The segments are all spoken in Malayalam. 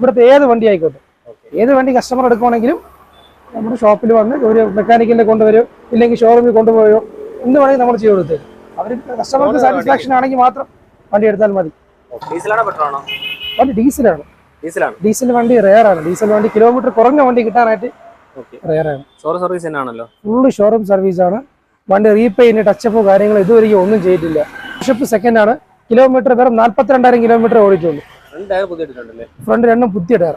ഇവിടുത്തെ ഏത് വണ്ടി ആയിക്കോട്ടെ. ഏത് വണ്ടി കസ്റ്റമർ എടുക്കുവാണെങ്കിലും നമ്മുടെ ഷോപ്പിൽ വന്ന് ഒരു മെക്കാനിക്കലിനെ കൊണ്ടുവരും ഇല്ലെങ്കിൽ ഷോറൂമിൽ കൊണ്ടുപോയോ എന്ത് വേണമെങ്കിൽ നമ്മൾ ചെയ്ത് കൊടുത്തരും. അവർ കസ്റ്റമർക്ക് സാറ്റിസ്ഫാക്ഷൻ ആണെങ്കിൽ മാത്രം വണ്ടി എടുത്താൽ മതി. വണ്ടി ഡീസലാണ്. ഡീസൽ വണ്ടി റെയർ ആണ് ഡീസൽ വണ്ടി കിലോമീറ്റർ കുറഞ്ഞ വണ്ടി കിട്ടാനായിട്ട് റെയർ ആണ് സർവീസ് തന്നെയാണല്ലോ. ഫുള്ള് ഷോറൂം സർവീസ് ആണ്. വണ്ടി റീപെയിന്റ് ടച്ചപ്പോ കാര്യങ്ങൾ ഇതുവരെയും ഒന്നും ചെയ്തിട്ടില്ല. ബിഷപ്പ് സെക്കൻഡ് ആണ്. കിലോമീറ്റർ വെറും നാല്പത്തിരണ്ടായിരം കിലോമീറ്റർ ഓടിച്ചുള്ളൂ ഫ്രണ്ട് രണ്ടും പുതിയ ടയർ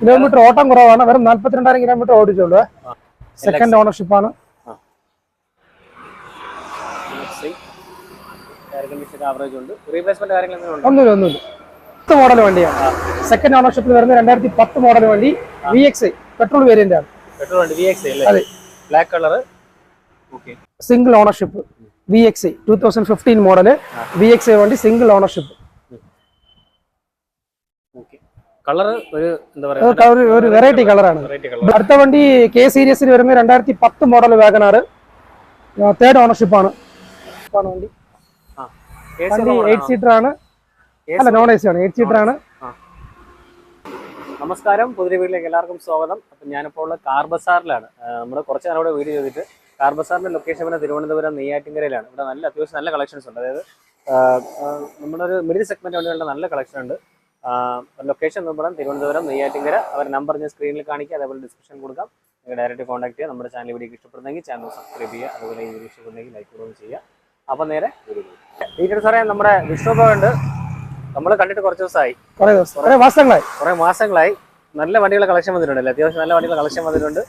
കിലോമീറ്റർ ഓട്ടം കുറവാണ്. വെറും നാല്പത്തിരണ്ടായിരം കിലോമീറ്റർ ഓടിച്ചുള്ളൂ സെക്കൻഡ് ഓണർഷിപ്പ് ആണ്. ഒന്നുമില്ല ഒന്നുമില്ല. പത്ത് മോഡൽ വണ്ടിയാണ്. സെക്കൻഡ് ഓണർഷിപ്പിൽ വരുന്ന രണ്ടായിരത്തി പത്ത് മോഡൽ വണ്ടി വി എക്സ് പെട്രോൾ വേരിയന്റ് ആണ്. പെട്രോൾ വണ്ടി വി എക്സ് അതെ. Black colour single ownership V X two thousand fifteen model V X വണ്ടി സിംഗിൾ ഓണർഷിപ്പ് കളർ ഒരു എന്താ പറയുക? ഒരു വെറൈറ്റി കളറാണ് അടുത്ത വണ്ടി കെ സീരീസിൽ വരുന്ന രണ്ടായിരത്തി പത്ത് മോഡൽ വാഗനാർ തേർഡ് ഓണർഷിപ്പ് ആണ്. വണ്ടി. വണ്ടി എയ്റ്റ് സീറ്റർ ആണ്. അല്ല നോൺ എ സി ആണ്. എയ്റ്റ് സീറ്റർ ആണ്. നമസ്കാരം. പുതിയ വീട്ടിലേക്ക് എല്ലാവർക്കും സ്വാഗതം. അപ്പം ഞാനിപ്പോൾ ഉള്ള കാർ ബസാറിലാണ്. നമ്മൾ കുറച്ച് നാളോടെ വീഡിയോ ചെയ്തിട്ട് കാർ ബസാറിന്റെ ലൊക്കേഷൻ പിന്നെ തിരുവനന്തപുരം നെയ്യാറ്റിങ്കരയിലാണ് ഇവിടെ നല്ല അത്യാവശ്യം നല്ല കളക്ഷൻസ് ഉണ്ട്. അതായത് ഒരു മിഡിൽ സെഗ്മെന്റ് വണ്ടികളുടെ നല്ല കളക്ഷൻ ഉണ്ട്. ലൊക്കേഷൻ എന്ന് പറഞ്ഞാൽ തിരുവനന്തപുരം നെയ്യാറ്റിങ്കര അവർ നമ്പർ ഞാൻ സ്ക്രീനിൽ കാണിക്കുക അതേപോലെ ഡിസ്ക്രിപ്ഷൻ കൊടുക്കാം. നിങ്ങൾ ഡയറക്റ്റ് കോൺടാക്ട് ചെയ്യുക. നമ്മുടെ ചാനൽ വീഡിയോ ഇഷ്ടപ്പെടുന്നെങ്കിൽ ചാനൽ സബ്സ്ക്രൈബ് ചെയ്യുക. അതുപോലെ ഈ വീഡിയോ ഇഷ്ടപ്പെടുന്നെങ്കിൽ ലൈക്ക് കൊടുക്കുകയും ചെയ്യുക. അപ്പം നേരെ ഡീറ്റെയിൽസ് അറിയാൻ നമ്മുടെ വിശ്വഭവുണ്ട് ഉണ്ട്. നമ്മൾ കണ്ടിട്ട് കുറച്ച് ദിവസമായി. കുറേ മാസങ്ങളായി കുറേ മാസങ്ങളായി. കുറെ മാസങ്ങളായി. നല്ല വണ്ടികളുടെ കളക്ഷൻ വന്നിട്ടുണ്ടല്ലേ അത്യാവശ്യം നല്ല വണ്ടികളുടെ കളക്ഷൻ വന്നിട്ടുണ്ട്.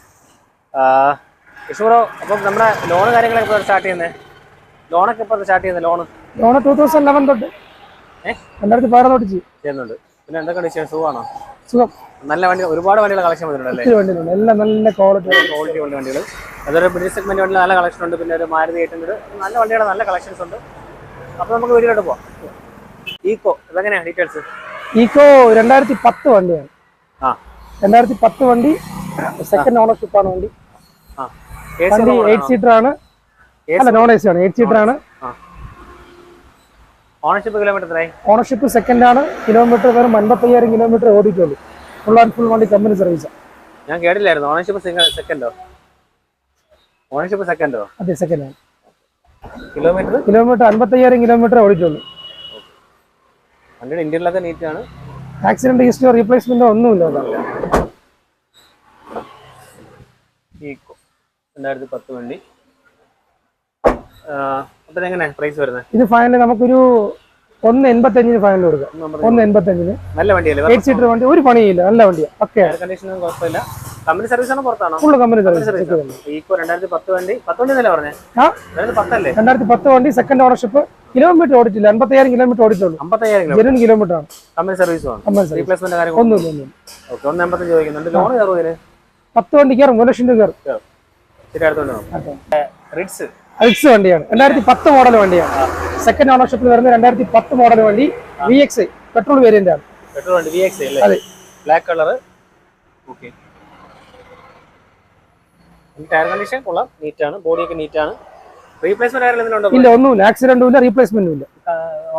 വിഷ്ണുറോ അപ്പം നമ്മുടെ ലോൺ കാര്യങ്ങളൊക്കെ ഇപ്പോൾ സ്റ്റാർട്ട് ചെയ്യുന്നത് ലോണൊക്കെ ഇപ്പോൾ സ്റ്റാർട്ട് ചെയ്യുന്നത് loan loan two thousand eleven തൊട്ട്? രണ്ടായിരത്തി പതിനാറ് തൊട്ട് ചെയ്യും. ചെയ്യുന്നുണ്ട്. പിന്നെ എന്തൊക്കെ വിഷയം സുഖമാണോ? സുഖം. നല്ല വണ്ടി ഒരുപാട് വണ്ടികൾ കളക്ഷൻ വന്നിട്ടുണ്ടല്ലേ എല്ലാം നല്ല ക്വാളിറ്റി ക്വാളിറ്റി ഉള്ള വണ്ടികൾ അതൊരു മിഡിൽ സെഗ്മെന്റ് വണ്ടിയിൽ നല്ല കളക്ഷൻ ഉണ്ട്. പിന്നെ ഒരു മാരുതി ഹൺഡ്രഡ് നല്ല വണ്ടികളുടെ നല്ല കളക്ഷൻസ് ഉണ്ട്. അപ്പോൾ നമുക്ക് വീട്ടിലോട്ട് പോവാം. ഈക്കോ ഇതെങ്ങനെയാണ് ഡീറ്റെയിൽസ് ഈക്കോ രണ്ടായിരത്തി പത്ത് വണ്ടിയാണ്. ആ. രണ്ടായിരത്തി പത്ത് വണ്ടി സെക്കൻഡ് ഓണർഷിപ്പാണ് വണ്ടി. വണ്ടി എയ്റ്റ് സീറ്റർ ആണ്. അല്ല നോൺ എ സി ആണ്. എയ്റ്റ് സീറ്റർ ആണ്. ഓണർഷിപ്പ് കിലോമീറ്റർ ഓണർഷിപ്പ് സെക്കൻഡ് ആണ്. കിലോമീറ്റർ വെറും അൻപത്തയ്യായിരം കിലോമീറ്റർ ഓടിയിട്ടുള്ളൂ. ഫുൾ ആൻഡ് ഫുൾ വണ്ടി കമ്പനി സർവീസ് ഞാൻ കേട്ടില്ലായിരുന്നു. ഓണർഷിപ്പ് സിംഗിൾ സെക്കൻഡോ ഓണർഷിപ്പ് സെക്കൻഡോ അതെ സെക്കൻഡ് ആണ്. കിലോമീറ്റർ കിലോമീറ്റർ അൻപത്തയ്യായിരം കിലോമീറ്റർ ഓടിയിട്ടുള്ളൂ. വണ്ടിയുടെ ഇന്ത്യയിലൊക്കെ നീറ്റ് ആണ്. ആക്സിഡന്റ് ഹിസ്റ്ററി റീപ്ലേസ്മെന്റോ ഒന്നുമില്ല. ഈക്കോ രണ്ടായിരത്തി പത്ത് വണ്ടി. പ്രൈസ് വരുന്നത് ഇത് ഫൈനൽ നമുക്കൊരു ഒന്ന് എൺപത്തഞ്ചിന് ഫൈനൽ കൊടുക്കാം. ഒന്ന് എൺപത്തഞ്ചിന് നല്ല വണ്ടിയല്ലേ? എയ്റ്റ് സീറ്റർ വണ്ടി ഒരു പണിയില്ല. നല്ല വണ്ടിയാണ് ഓക്കെ കണ്ടീഷനും കുഴപ്പമില്ല. കമ്പനി സർവീസ് ആണോ പുറത്താണോ? ഫുള്ള് കമ്പനി സർവീസ് ഈക്കോ രണ്ടായിരത്തി പത്ത് വണ്ടി. പത്ത് വണ്ടി എന്നല്ലേ പറഞ്ഞേ? പത്തല്ലേ രണ്ടായിരത്തി പത്ത് വണ്ടി സെക്കൻഡ് ഓണർഷിപ്പ് കിലോമീറ്റർ ഓടിച്ചില്ല. അമ്പത്തയ്യായിരം കിലോമീറ്റർ ഓടിച്ചുള്ളൂ അമ്പത്തയ്യായിരം കിലോമീറ്റർ ആണ്. കമ്പനി സർവീസും റീപ്ലേസ്മെന്റ് കാര്യങ്ങൾ ഒന്നുമില്ല ഒന്നുമില്ല. ഓക്കെ ഒന്ന് എൺപത്തഞ്ച് ചോദിക്കുന്നുണ്ട് ലോൺ കയറും പത്ത് വണ്ടി കയറും. ഒരു ലക്ഷം രൂപ കയറും. റിഡ്സ് വണ്ടിയാണ്. രണ്ടായിരത്തി പത്ത് മോഡൽ വണ്ടിയാണ്. സെക്കൻഡ് ഓണർഷിപ്പിൽ വരുന്ന രണ്ടായിരത്തി പത്ത് മോഡൽ വണ്ടി വി എക്സ് പെട്രോൾ വേരിയന്റ് ആണ്. പെട്രോൾ വണ്ടി വി എക്സ് അതെ. Black colour okay tyre condition കൊള്ളാം. നീറ്റാണ് ബോഡിയൊക്കെ നീറ്റാണ് ഇല്ല ഒന്നുമില്ല. ആക്സിഡന്റും ഇല്ല റീപ്ലേസ്മെന്റും ഇല്ല.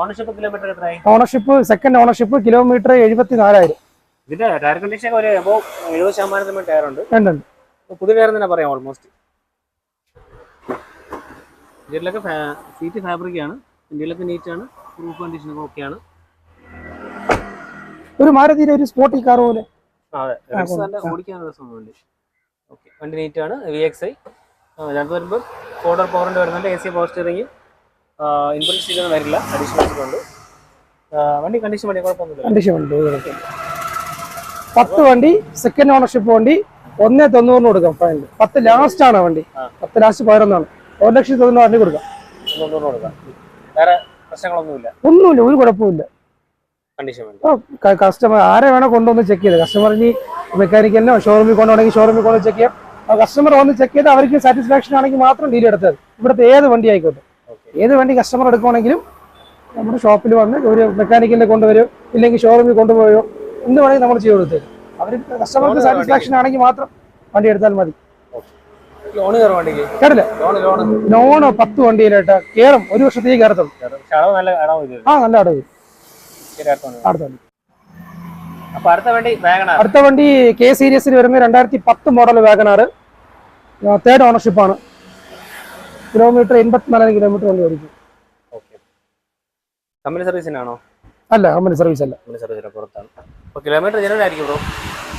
ഓണർഷിപ്പ് കിലോമീറ്റർ എത്രയായി? ഓണർഷിപ്പ് സെക്കൻഡ് ഓണർഷിപ്പ് കിലോമീറ്റർ എഴുപത്തി നാലായിരം ഇതിന്റെ ടയർ കണ്ടീഷൻ ഒരു എബോ എഴുപത് ശതമാനത്തിന് ടയർ ഉണ്ട്. പുതിയ ടയർ തന്നെ പറയാം ഓൾമോസ്റ്റ് ഇതിലൊക്കെ സീറ്റ് ഫാബ്രിക് ആണ്. ഇന്ത്യയിലൊക്കെ നീറ്റ് ആണ്. പ്രൂഫ് കണ്ടീഷനൊക്കെ ഓക്കെയാണ് ഒരു മാരുതിയിലെ ഒരു സ്പോർട്ടി കാർ പോലെ. ഓടിക്കാൻ രസമുണ്ട് ഓക്കെ വണ്ടി നീറ്റ് ആണ്. വി എക്സ് ഐ അതിനകത്ത് വരുമ്പോൾ ഫോർഡർ പവറിന്റെ വരുന്നുണ്ട്. A C power steering input സ്റ്റീലൊന്നും വരില്ല. അഡീഷണൽ വെച്ചിട്ടുണ്ട് വണ്ടി കണ്ടീഷൻ വണ്ടി കുഴപ്പമൊന്നുമില്ല. കണ്ടീഷൻ ഉണ്ട്. പത്ത് വണ്ടി സെക്കൻഡ് ഓണർഷിപ്പ് വണ്ടി ഒന്നേ തൊണ്ണൂറിന് കൊടുക്കാം. ഫൈനൽ പത്ത് ലാസ്റ്റ് ആണ് വണ്ടി. പത്ത് ലാസ്റ്റ് പതിനൊന്നാണ്. ഒരു ലക്ഷത്തി തൊണ്ണൂറ് വണ്ടി കൊടുക്കാം. കൊടുക്കാം വേറെ പ്രശ്നങ്ങളൊന്നുമില്ല. ഒന്നുമില്ല ഒരു കുഴപ്പമില്ല കസ്റ്റമർ ആരെ വേണോ കൊണ്ടുവന്ന് ചെക്ക് ചെയ്ത്. കസ്റ്റമർ ഇനി മെക്കാനിക്കലിനോ ഷോറൂമിൽ കൊണ്ടുപോകണമെങ്കിൽ ഷോറൂമിൽ കൊണ്ട് ചെക്ക് ചെയ്യാം. കസ്റ്റമർ വന്ന് ചെക്ക് ചെയ്ത് അവർക്ക് സാറ്റിസ്ഫാക്ഷൻ ആണെങ്കിൽ മാത്രം ഡീൽ എടുത്തത്. ഇവിടുത്തെ ഏത് വണ്ടി ആയിക്കോട്ടെ. ഏത് വണ്ടി കസ്റ്റമർ എടുക്കുവാണെങ്കിലും നമ്മുടെ ഷോപ്പിൽ വന്ന് ഒരു മെക്കാനിക്കലിനെ കൊണ്ടുവരും ഇല്ലെങ്കിൽ ഷോറൂമിൽ കൊണ്ടുപോയോ എന്ത് വേണമെങ്കിൽ നമ്മൾ ചെയ്ത് കൊടുത്തേക്കും. അവർ കസ്റ്റമർക്ക് സാറ്റിസ്ഫാക്ഷൻ ആണെങ്കിൽ മാത്രം വണ്ടി എടുത്താൽ മതി. കേട്ടില്ല? ലോണ് പത്ത് വണ്ടിയിലായിട്ട് കേറും. ഒരു വർഷത്തേക്ക് കയറത്തുള്ളൂ. ആ നല്ല അടവ് അടുത്ത വണ്ടി. അടുത്ത വണ്ടി കെ സീരീസിൽ വരുന്ന രണ്ടായിരത്തി പത്ത് മോഡൽ വാഗനാർ തേർഡ് ഓണർഷിപ്പ് ആണ്. കിലോമീറ്റർ എൺപത്തിനാലായിരം കിലോമീറ്റർ വണ്ടി ഓടിക്കും. കമ്പനി സർവീസിനാണോ അല്ല കമ്പനി സർവീസ് അല്ല. കമ്പനി സർവീസിന്റെ പുറത്താണ്. കിലോമീറ്റർ ജനുവൻ ആയിരിക്കും ബ്രോ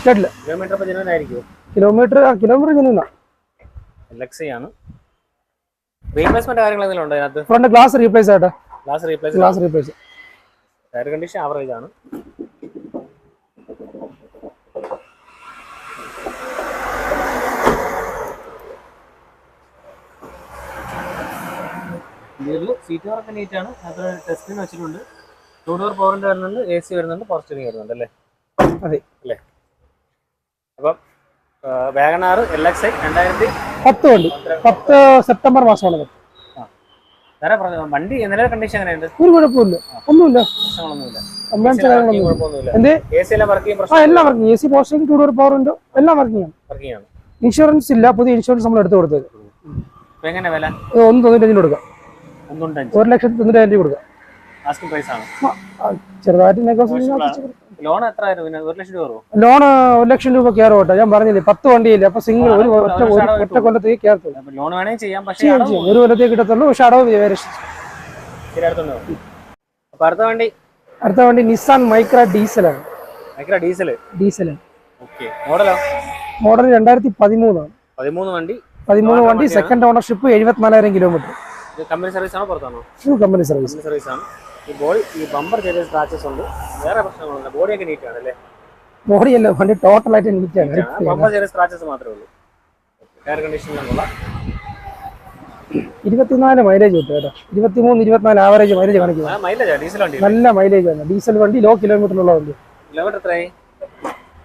കേട്ടില്ല. കിലോമീറ്റർ അപ്പൊ ജനുവൻ ആയിരിക്കും കിലോമീറ്റർ കിലോമീറ്റർ ചെന്ന എൽ എക്സ് ആണ്. റീപ്ലേസ്മെന്റ് കാര്യങ്ങൾ എന്തെങ്കിലും ഉണ്ടോ അതിനകത്ത് ഫ്രണ്ട് ഗ്ലാസ് റീപ്ലേസ് ആട്ടെ. Glass replace glass replace tyre condition average ആണ്. ഇതിൽ സീറ്റ് വർക്ക് നീറ്റ് ആണ്. അത് ടെസ്റ്റിന് വെച്ചിട്ടുണ്ട്. ടൂ ഡോർ പവറിന്റെ വരുന്നുണ്ട് എ സി വരുന്നുണ്ട് പവർ സ്റ്റിയറിംഗ് വരുന്നുണ്ട് അല്ലേ? അതെ. അല്ലേ? അപ്പം വാഗനാർ എൽ എക്സ് ഐ രണ്ടായിരത്തി പത്ത് വണ്ടി. പത്ത് സെപ്റ്റംബർ മാസമാണ് വണ്ടി നിലവിലെ കണ്ടീഷൻ എങ്ങനെയുണ്ട്? ഒരു കുഴപ്പമില്ല. ഒന്നുമില്ല. എല്ലാം working A C posting two door power ഉണ്ടോ. എല്ലാം വർക്കിംഗ് ആണ് ഇൻഷുറൻസ് ഇല്ല. പുതിയ ഇൻഷുറൻസ് നമ്മൾ എടുത്തു കൊടുത്തത്. എങ്ങനെ വില? ഇത് ഒന്ന് തൊണ്ണൂറ്റഞ്ചിന് കൊടുക്കാം. ഒരു ലക്ഷത്തി തൊണ്ണൂറ്റായിരം രൂപ കൊടുക്കാം. ചെറുതായിട്ട് ലോൺ എത്ര ഒരു ലക്ഷം രൂപ ലോൺ ഒരു ലക്ഷം രൂപ ഞാൻ പറഞ്ഞില്ലേ പത്ത് വണ്ടിയില്ല? അപ്പൊ സിംഗിൾ ഒരു ഒറ്റ ഒറ്റ കൊല്ലത്തേക്ക് കയറത്തുള്ളൂ. ലോൺ വേണമെങ്കിൽ ചെയ്യാം പക്ഷേ ഒരു കൊല്ലത്തേക്ക് കിട്ടത്തുള്ളൂ പക്ഷെ അടവ് അപ്പൊ അടുത്ത വണ്ടി? അടുത്ത വണ്ടി നിസാൻ മൈക്ര ഡീസലാണ് ഭയങ്കര ഡീസൽ ഡീസൽ മോഡലോ? മോഡൽ രണ്ടായിരത്തി പതിമൂന്നാണ് പതിമൂന്ന് വണ്ടി. പതിമൂന്ന് വണ്ടി സെക്കൻഡ് ഓണർഷിപ്പ് എഴുപത്തിനാലായിരം കിലോമീറ്റർ കമ്പനി സർവീസ് ആണോ പുറത്താണോ? കമ്പനി സർവീസ് സർവീസ് ആണ്. ഈ ബോഡി ഈ ബമ്പർ ചെറിയ സ്ക്രാച്ചസ് ഉണ്ട്. വേറെ പ്രശ്നങ്ങളൊന്നുമില്ല. ബോഡിയൊക്കെ നീറ്റ് ആണ് അല്ലേ? ബോഡിയല്ല വണ്ടി ടോട്ടലായിട്ട് ആണ്. ബമ്പർ ചെറിയ സ്ക്രാച്ചസ് മാത്രമേ ഉള്ളൂ. എയർ കണ്ടീഷനിലുള്ള ഇരുപത്തിനാല് മൈലേജ് കിട്ടും കേട്ടോ. ഇരുപത്തിമൂന്ന് ഇരുപത്തിനാല് ആവറേജ് മൈലേജ് കാണിക്കുന്നത് നല്ല മൈലേജ് ആണ്. ഡീസൽ വണ്ടി ലോ കിലോമീറ്ററിലുള്ള വണ്ടി.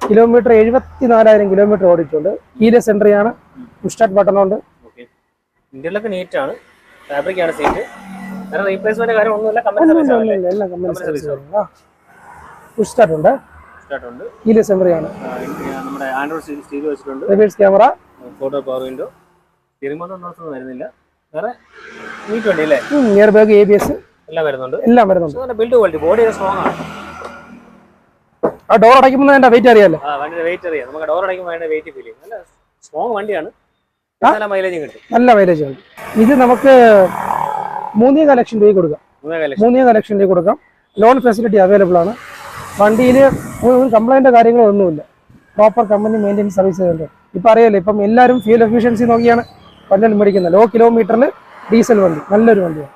കിലോമീറ്റർ എഴുപത്തിനാലായിരം കിലോമീറ്റർ ഓടിയിട്ടുണ്ട്. കീലെസ് എൻട്രി ആണ്. സ്റ്റാർട്ട് ബട്ടൺ ഉണ്ട്. ഇന്ത്യയിലൊക്കെ നീറ്റ് ആണ്. ഫാബ്രിക് ആണ് സീറ്റ് റീപ്ലേസ്മെന്റ് കാര്യം ഒന്നുമില്ല കമ്പനി സർവീസ് സർവീസ് സ്റ്റാർട്ട് ഉണ്ട്. കീലെസ് ആ, നമ്മുടെ ആൻഡ്രോയിഡ് സ്റ്റീൽ വെച്ചിട്ടുണ്ട്. Reverse camera photo power window motor വരുന്നില്ല. വേറെ നീറ്റ് വണ്ടി അല്ലേ? Air bag A B S എല്ലാം വരുന്നുണ്ട്. എല്ലാം വരുന്നുണ്ട്. നല്ല ബിൽഡ് ക്വാളിറ്റി ബോഡി സ്ട്രോങ് ആണ്. ആ ഡോർ അടയ്ക്കുമ്പോൾ എന്റെ വെയിറ്റ് അറിയാലോ? ആ വണ്ടിയുടെ വെയിറ്റ് അറിയാം. നമുക്ക് ഡോർ അടയ്ക്കുമ്പോൾ അതിന്റെ വെയിറ്റ് ഫീൽ ചെയ്യും. നല്ല സ്ട്രോങ് വണ്ടിയാണ്. നല്ല മൈലേജും കിട്ടും. നല്ല മൈലേജ് ഉണ്ട് ഇത് നമുക്ക് മൂന്നേകാൽ ലക്ഷം രൂപയ്ക്ക് കൊടുക്കാം. മൂന്നേ ലക്ഷം രൂപ കൊടുക്കാം. ലോൺ ഫെസിലിറ്റി അവൈലബിൾ ആണ്. വണ്ടിയിൽ ഒരു കംപ്ലൈന്റോ കാര്യങ്ങളോ ഒന്നുമില്ല. പ്രോപ്പർ കമ്പനി മെയിന്റെനൻസ് സർവീസ് ഉണ്ട് ഇപ്പം അറിയാലോ ഇപ്പം എല്ലാവരും ഫ്യൂൽ എഫിഷ്യൻസി നോക്കിയാണ് വണ്ടികൾ മേടിക്കുന്നത്. ലോ കിലോമീറ്ററിൽ ഡീസൽ വണ്ടി. നല്ലൊരു വണ്ടിയാണ്.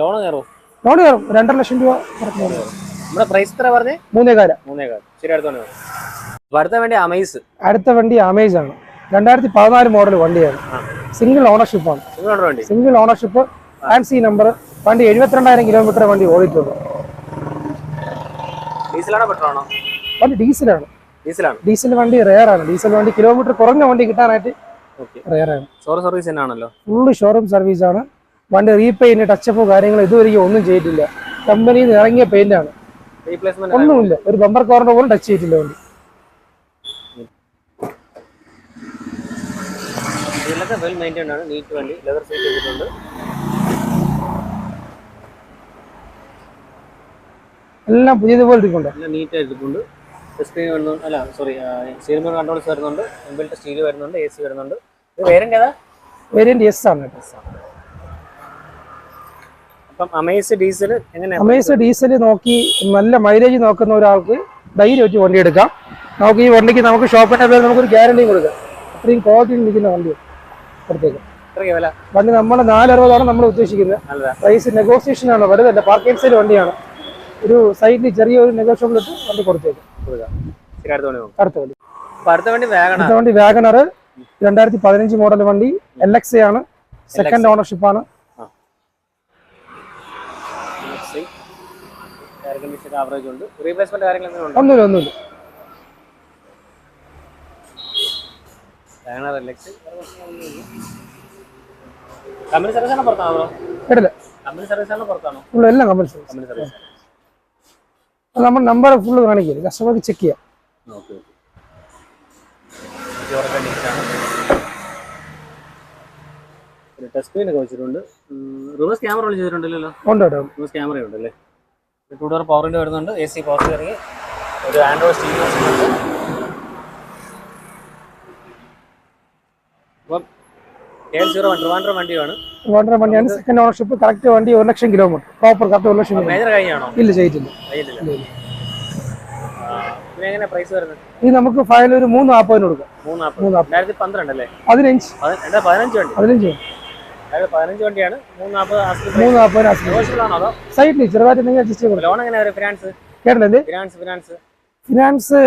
ലോൺ കയറും ലോൺ കയറും. രണ്ടര ലക്ഷം രൂപ. നമ്മുടെ പ്രൈസ് എത്ര പറഞ്ഞേ? മൂന്നേകാല ശരി അടുത്ത വണ്ടി. അമേസ് അടുത്ത വണ്ടി അമേസ് ആണ്. രണ്ടായിരത്തി പതിനാല് മോഡൽ വണ്ടിയാണ് സിംഗിൾ ഓണർഷിപ്പ് ആണ്. സിംഗിൾ ഓണർഷിപ്പ് ആൻസി നമ്പർ വണ്ടി എഴുപത്തിരണ്ടായിരം കിലോമീറ്റർ വണ്ടി ഓടിയിട്ടുള്ളൂ. വണ്ടി ഡീസലാണ്. ഡീസൽ വണ്ടി റെയറാണ് ആണ്. ഡീസൽ വണ്ടി കിലോമീറ്റർ കുറഞ്ഞ വണ്ടി കിട്ടാനായിട്ട് ആണ്. സർവീസ് ഫുള്ള് ഷോറൂം സർവീസ് ആണ്. വണ്ടി റീപെയിന്റ് ടച്ചപ്പ് കാര്യങ്ങൾ ഇതുവരെ ഒന്നും ചെയ്തിട്ടില്ല. കമ്പനിയിൽ നിന്ന് ഇറങ്ങിയ പെയിന്റ് ആണ്. ഒന്നുമില്ല. ഒരു ബമ്പർ കോർണർ പോലും ടച്ച് ചെയ്തിട്ടില്ല വണ്ടി. ഇതിലൊക്കെ വെൽ മെയിന്റൈൻഡ് ആണ് നീറ്റ് വണ്ടി ലെതർ സീറ്റ് ചെയ്തിട്ടുണ്ട്. എല്ലാം പുതിയതുപോലെ ഇരിക്കുന്നുണ്ട് നല്ല നീറ്റ് ആയിട്ടുണ്ട് സ്ക്രീൻ വരുന്നുണ്ട് അല്ല സോറി സ്റ്റീരിംഗ് കൺട്രോൾസ് വരുന്നുണ്ട് ഇൻബിൽറ്റ് സ്റ്റീൽ വരുന്നുണ്ട് എ സി വരുന്നുണ്ട്. ഇത് വേരിയന്റ് ഏതാ? വേരിയന്റ് എസ് ആണ് അപ്പം അമേസ് ഡീസൽ എങ്ങനെ അമേസ് ഡീസൽ നോക്കി നല്ല മൈലേജ് നോക്കുന്ന ഒരാൾക്ക് ധൈര്യമായിട്ട് വണ്ടി എടുക്കാം. നമുക്ക് ഈ വണ്ടിക്ക് നമുക്ക് ഷോപ്പിന്റെ പേര് നമുക്കൊരു ഗ്യാരണ്ടിയും കൊടുക്കാം. അത്രയും ക്വാളിറ്റിയിൽ നിൽക്കുന്ന വണ്ടി. കൊടുത്തേക്കാം വില. വണ്ടി നമ്മൾ നാലറുപതാണ് നമ്മൾ ഉദ്ദേശിക്കുന്നത്. പ്രൈസ് നെഗോസിയേഷൻ ആണ്. വലുതല്ല പാർക്കിംഗ് സൈഡ് വണ്ടിയാണ്. ഒരു സൈഡിൽ ചെറിയൊരു നെഗോഷ്യബിൾ ഇട്ട് വണ്ടി കൊടുത്തേക്കും. അടുത്ത വണ്ടി അടുത്ത വണ്ടി. വാഗണർ. രണ്ടായിരത്തി പതിനഞ്ച് മോഡൽ വണ്ടി എൽ എക്സ് ആണ്. സെക്കൻഡ് ഓണർഷിപ്പ് ആണ്. ഒന്നുമില്ല കണ്ടീഷൻ ആവറേജ് ഉണ്ട് റീപ്ലേസ്മെന്റ് കാര്യങ്ങൾ എന്തെങ്കിലും ഉണ്ടോ ഒന്നുമില്ല ഒന്നുമില്ല വേഗണ റിലക്സ്. കമ്പനി സർവീസ് ആണോ പുറത്താണോ? കേട്ടില്ല. കമ്പനി സർവീസ് ആണോ പുറത്താണോ? എല്ലാം കമ്പനി സർവീസ് കമ്പനി സർവീസ് നമ്മൾ നമ്പർ ഫുള്ള് കാണിക്കില്ല കസ്റ്റമർക്ക് ചെക്ക് ചെയ്യാം. ഓക്കെ ടച്ച് സ്ക്രീൻ ഒക്കെ വെച്ചിട്ടുണ്ട്. റിവേഴ്സ് ക്യാമറ ചെയ്തിട്ടുണ്ടല്ലോ. ഉണ്ട് റിവേഴ്സ് ക്യാമറ ഉണ്ടല്ലേ? ടു ഡോർ പവറിന്റെ വരുന്നുണ്ട്. എ സി പവർ സ്റ്റിയറിംഗ് ഒരു ആൻഡ്രോയിഡ് സ്റ്റീരിയോ ഉണ്ട് അപ്പം എൽ സീറോ വൺ ട്രിവാൻഡ്രം വണ്ടിയാണ്. സെക്കൻഡ് ഓണർഷിപ്പ് കറക്റ്റ് വണ്ടി ഒരു ലക്ഷം കിലോമീറ്റർ പ്രോപ്പർ കറക്റ്റ് ഒരു ലക്ഷം ഇല്ല ചെയ്തിട്ടില്ല ഇത് നമുക്ക് ഫയൽ ഒരു മൂന്ന് നാൽപ്പതിന് കൊടുക്കാം മൂന്ന് പന്ത്രണ്ട് അല്ലേ പതിനഞ്ച്. പതിനഞ്ച് വണ്ടി. വണ്ടിയാണ്. മൂന്ന് നാൽപ്പത് ചെറുതായിട്ട് അഡ്ജസ്റ്റ് ലോൺ എങ്ങനെ ഫിനാൻസ് കേട്ടില്ലേ ഫിനാൻസ് ഫിനാൻസ് ഫിനാൻസ്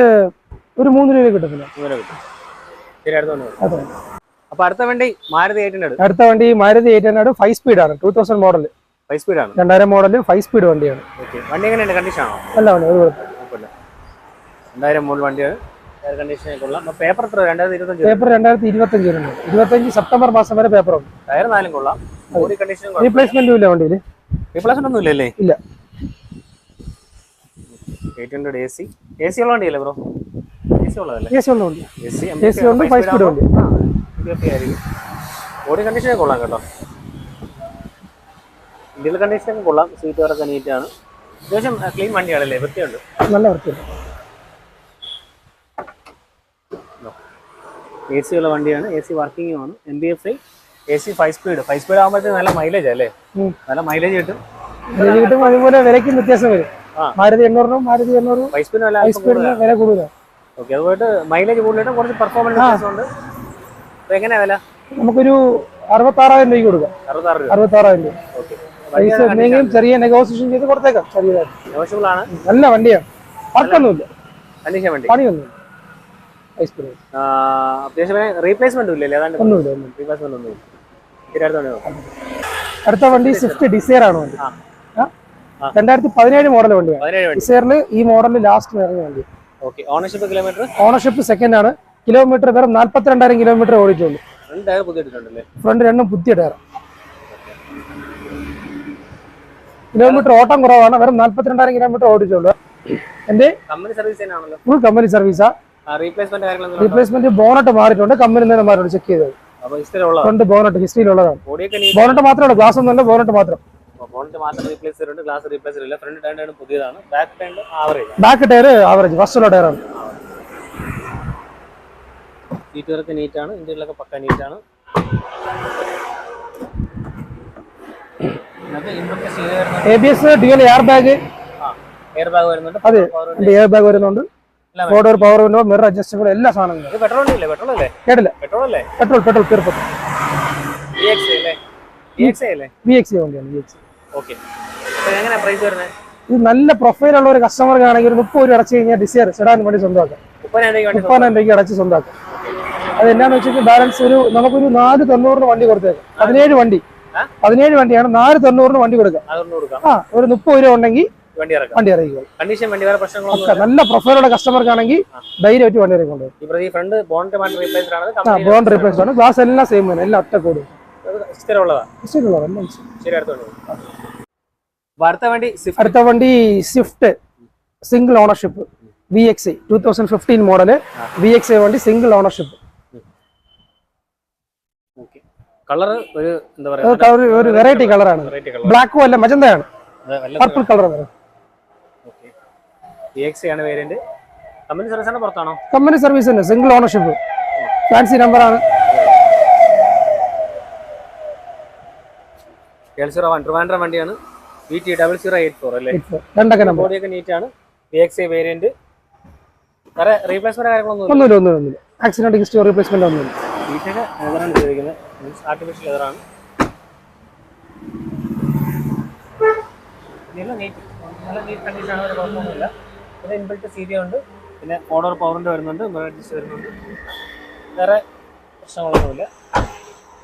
ഒരു മൂന്ന് രൂപ കിട്ടത്തില്ല. മൂന്ന് കിട്ടും. ശരി അടുത്തോണ്ട് വരും അതെ. അപ്പൊ അടുത്ത വണ്ടി മാരുതി എയ്റ്റിന്റെ അടുത്ത വണ്ടി Maruti eight hundred five speed ആണ് ടൂ തൗസൻഡ് മോഡൽ ഫൈവ് ആണ്. രണ്ടായിരം മോഡൽ ഫൈവ് സ്പീഡ് വണ്ടിയാണ്. വണ്ടി എങ്ങനെയുണ്ട്? കണ്ടീഷൻ ആണോ? അല്ല വണ്ടി ഒരു കുഴപ്പം കുഴപ്പമില്ല. രണ്ടായിരം മോഡൽ വണ്ടിയാണ് എയർ കണ്ടീഷനൊക്കെ കൊള്ളാം പേപ്പർ എത്ര രണ്ടായിരത്തി ഇരുപത്തഞ്ച് പേപ്പർ രണ്ടായിരത്തി ഇരുപത്തഞ്ച് വരുന്നുണ്ട് ഇരുപത്തഞ്ച് സെപ്റ്റംബർ മാസം വരെ പേപ്പർ ഉണ്ട് ടയർ നാലും കൊള്ളാം. ബോഡി കണ്ടീഷൻ റീപ്ലേസ്മെന്റും ഇല്ല വണ്ടിയിൽ റീപ്ലേസ്മെന്റ് ഒന്നും ഇല്ലല്ലേ? ഇല്ല. Eight hundred A C A C ഉള്ള വണ്ടിയല്ലേ ബ്രോ എ സി ഉള്ളതല്ലേ? എ സി ഉള്ള വണ്ടി. എ സി എ സി ഉണ്ട് ഫൈവ് സ്പീഡ് വണ്ടി. ബോഡി കണ്ടീഷനൊക്കെ കൊള്ളാം കേട്ടോ. ഇന്ത്യയിൽ കണ്ടീഷനൊക്കെ കൊള്ളാം. സീറ്റ് വരൊക്കെ നീറ്റാണ് അത്യാവശ്യം ക്ലീൻ വണ്ടിയാണല്ലേ വൃത്തിയുണ്ട്. നല്ല വൃത്തിയുണ്ട്. എ സി ഉള്ള വണ്ടിയാണ്. എ സി വർക്കിംഗ് ആണ്. M B F I A C five speed five speed ആകുമ്പോഴത്തേക്ക് നല്ല മൈലേജ് അല്ലേ? നല്ല മൈലേജ് കിട്ടും. അതുപോലെ വിലയ്ക്കും വ്യത്യാസം വരും. ആ. മാരുതി എണ്ണൂറിനും മാരുതി എണ്ണൂറ് ഫൈവ് സ്പീഡ് നല്ല ഫൈവ് സ്പീഡിന് വില കൂടുതലാണ് ഓക്കെ അതുപോലെ മൈലേജ് കൂടുതലായിട്ടും കുറച്ച് പെർഫോമൻസ് വ്യത്യാസമുണ്ട് അപ്പൊ എങ്ങനെയാ വില? നമുക്കൊരു അറുപത്താറായിരം രൂപയ്ക്ക് കൊടുക്കാം. അറുപത്താറായിരം രൂപ. പൈസ എന്തെങ്കിലും ചെറിയ നെഗോസിയേഷൻ ചെയ്ത് കൊടുത്തേക്കാം. ചെറിയതായിട്ട്. നല്ല വണ്ടിയാണ്. വർക്കൊന്നുമില്ല പണിയൊന്നുമില്ല. അടുത്ത വണ്ടി സ്വിഫ്റ്റ് ഡിസൈർ ആണ് വണ്ടി. രണ്ടായിരത്തി പതിനേഴ് മോഡൽ വണ്ടിയാണ് ഡിസൈറിൽ ഈ മോഡലിൽ ലാസ്റ്റ് ഇറങ്ങിയ വണ്ടി ഓണർഷിപ്പ് കിലോമീറ്റർ ഓണർഷിപ്പ് സെക്കൻഡ് ആണ്. കിലോമീറ്റർ വെറും നാല്പത്തിരണ്ടായിരം കിലോമീറ്റർ ഓടിയിട്ടുള്ളൂ. ഫ്രണ്ട് രണ്ടും പുതിയ ടയർ കിലോമീറ്റർ ഓട്ടം കുറവാണ് വെറും നാല്പത്തിരണ്ടായിരം കിലോമീറ്റർ ഓടിച്ചുള്ളൂ എന്റെ ഫുൾ കമ്പനി സർവീസാ റീപ്ലേസ്മെന്റ് ബോണറ്റ് മാറിയിട്ടുണ്ട് കമ്പനി തന്നെ മാറി ചെക്ക് ചെയ്തത്. ഫ്രണ്ട് ബോണറ്റ് ഹിസ്റ്ററിയിലുള്ളതാണ് ബോണറ്റ് മാത്രമേ ഉള്ളൂ ഗ്ലാസ് ഒന്നുമല്ല ബോണറ്റ് മാത്രം. Back tyre average back tyre average ഫസ്റ്റുള്ള ടയറാണ് സീറ്റ് വർക്ക് നീറ്റാണ് ഇന്ത്യയിലൊക്കെ പക്ക നീറ്റാണ് A B S dual air bag air bag വരുന്നുണ്ട്. അതെ എയർ ബാഗ് വരുന്നുണ്ട്. എല്ലാം four power window mirror adjustable എല്ലാ സാധനങ്ങളും പെട്രോൾ അല്ലേ പെട്രോൾ അല്ലേ? കേട്ടില്ല. പെട്രോൾ അല്ലേ? പെട്രോൾ പെട്രോൾ തീർപ്പം ഇ എക്സ് അല്ലേ? ഇ എക്സ് അല്ലേ? വി എക്സ് വണ്ടിയാണ് ഓക്കെ എങ്ങനെയാ പ്രൈസ് വരുന്നത് ഇത് നല്ല പ്രൊഫൈൽ ഉള്ള ഒരു കസ്റ്റമർക്കാണെങ്കിൽ ഒരു മുപ്പത് രൂപ അടച്ചു കഴിഞ്ഞാൽ ഡിസയർ സെഡാൻ വണ്ടി സ്വന്തമാക്കാം. മുപ്പതിനായിരം രൂപയ്ക്ക് അടച്ച് സ്വന്തമാക്കാം. അത് എന്നാന്ന് വെച്ചാൽ ബാലൻസ് ഒരു നമുക്കൊരു നാല് തൊണ്ണൂറിന് വണ്ടി കൊടുത്തേക്കാം. പതിനേഴ് വണ്ടി? പതിനേഴ് വണ്ടിയാണ് നാല് തൊണ്ണൂറിന് വണ്ടി കൊടുക്കുക. ആ ഒരു മുപ്പത് രൂപ ഉണ്ടെങ്കിൽ വണ്ടി ഇറക്കുക നല്ല പ്രൊഫൈലുള്ള കസ്റ്റമർക്ക് ആണെങ്കിൽ ധൈര്യമായിട്ട് വണ്ടി ഇറക്കി കൊണ്ടുപോകും ഫ്രണ്ട് ബോണിന്റെ മാറ്റി റീപ്ലേസ്ഡ് ആണ്. ആ ബോണ്ട് റീപ്ലേസ് ആണ്. ഗ്ലാസ് എല്ലാം സെയിം തന്നെ. എല്ലാം ഒറ്റ കൂടും അടുത്ത വണ്ടി. Swift single ownership V X two thousand fifteen model V X വണ്ടി സിംഗിൾ ഓണർഷിപ്പ് ഓക്കെ കളർ ഒരു എന്താ പറയുക ഒരു വെറൈറ്റി കളറാണ്. ബ്ലാക്കും അല്ല മജന്തയാണ്. പർപ്പിൾ കളർ ആണ് വേരിയന്റ് കമ്പനി സർവീസ് പുറത്താണോ? കമ്പനി സർവീസ് തന്നെ സിംഗിൾ ഓണർഷിപ്പ് ഫാൻസി നമ്പറാണ് ട്രിവാൻഡ്രം വണ്ടിയാണ്. V T double zero eight four അല്ലേ? രണ്ടൊക്കെ നമ്പർ ആണ് നീറ്റാണ് വി എക്സ് ഐ വേരിയന്റ് വേറെ റീപ്ലേസ്മെന്റ് കാര്യങ്ങളൊന്നും ഒന്നുമില്ല ഒന്നുമില്ല ഒന്നുമില്ല. ആക്സിഡന്റ് ഹിസ്റ്ററി റീപ്ലേസ്മെന്റ് ഒന്നുമില്ല. വീട്ടിലൊക്കെ ലെതറാണ് ഉപയോഗിക്കുന്നത് മീൻസ് ആർട്ടിഫിഷ്യൽ ലെതറാണ് നീറ്റ് നല്ല നീറ്റ് കണ്ടീഷനാണ് ഒരു കുഴപ്പമൊന്നുമില്ല. പിന്നെ ഇൻബിൾട്ട് സീരിയ ഉണ്ട്. പിന്നെ ഓർഡർ പവറിന്റെ വരുന്നുണ്ട് അഡ്ജസ്റ്റ് വരുന്നുണ്ട്. വേറെ പ്രശ്നങ്ങളൊന്നുമില്ല.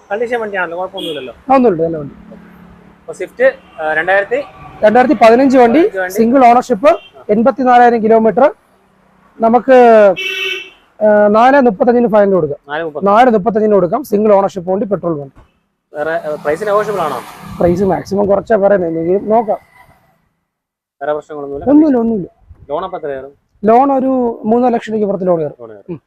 കണ്ടീഷൻ വണ്ടിയാണല്ലോ കുഴപ്പമൊന്നുമില്ലല്ലോ. ഒന്നുമില്ല നല്ല വണ്ടി. അപ്പോൾ സ്വിഫ്റ്റ് രണ്ടായിരത്തി രണ്ടായിരത്തി പതിനഞ്ച് വണ്ടി സിംഗിൾ ഓണർഷിപ്പ് എൺപത്തിനാലായിരം കിലോമീറ്റർ നമുക്ക് നാല് മുപ്പത്തഞ്ചിന് ഫൈനൽ കൊടുക്കാം. നാല് മുപ്പത് നാല് മുപ്പത്തഞ്ചിന് കൊടുക്കാം. സിംഗിൾ ഓണർഷിപ്പ് വേണ്ടി പെട്രോൾ വേണം. പ്രൈസ് നെഗോഷ്യബിൾ ആണോ? പ്രൈസ് മാക്സിമം കുറച്ചാ പറയുന്നത് നോക്കാം. ഒന്നുമില്ല ഒന്നുമില്ല. ലോൺ ഒരു മൂന്നര ലക്ഷം രൂപ പുറത്ത് ലോൺ കയറും.